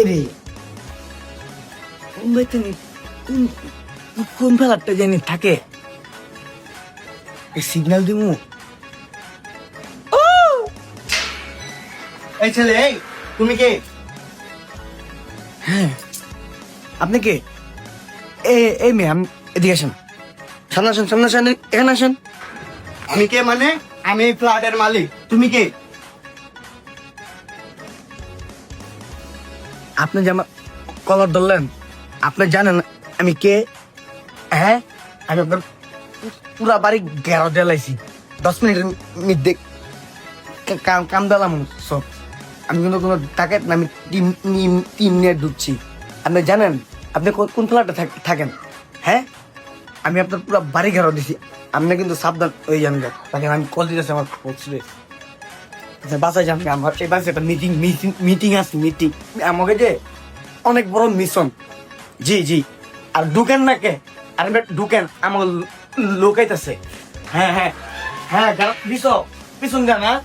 এরে কোন বেতনে কোন কোন ফেলারটা জানি থাকে? সিগন্যাল দিমু। এই ছেলে এই তুমি কে? হ্যাঁ আপনি কে? এ এই মেয়ে আমি এদিকে আসেন। সামনে আসেন সামনে আসেন এখানে আসেন। আমি কে মানে? আমি ফ্ল্যাটের মালিক তুমি কে? আপনি যে আমার কলার ধরলেন, আপনি জানেন আমি কে? হ্যাঁ? আমি আপনার পুরা বাড়ি গেরো দেলাইছি দশ মিনিটের মধ্যে কাম দিলাম সব। আমি কিন্তু কোনো টাকা না, আমি নিম- টিম নিয়ে ঢুকছি। আপনি জানেন, আপনি কোন- ফ্ল্যাটে থাকেন? হ্যাঁ? আমি আপনার পুরো বাড়ি ঘেরো দিছি। আপনি কিন্তু সাবধান হয়ে যান। আমি কল দিতেছি আমার বাসায় যান। আমার এই বাসে একটা মিটিং মিটিং মিটিং আছে মিটিং আমাকে যে অনেক বড় মিশন জি জি। আর ঢুকেন না কে? আর ঢুকেন। আমার লোকাইতেছে। হ্যাঁ হ্যাঁ। হ্যাঁ পিছন যান হ্যাঁ?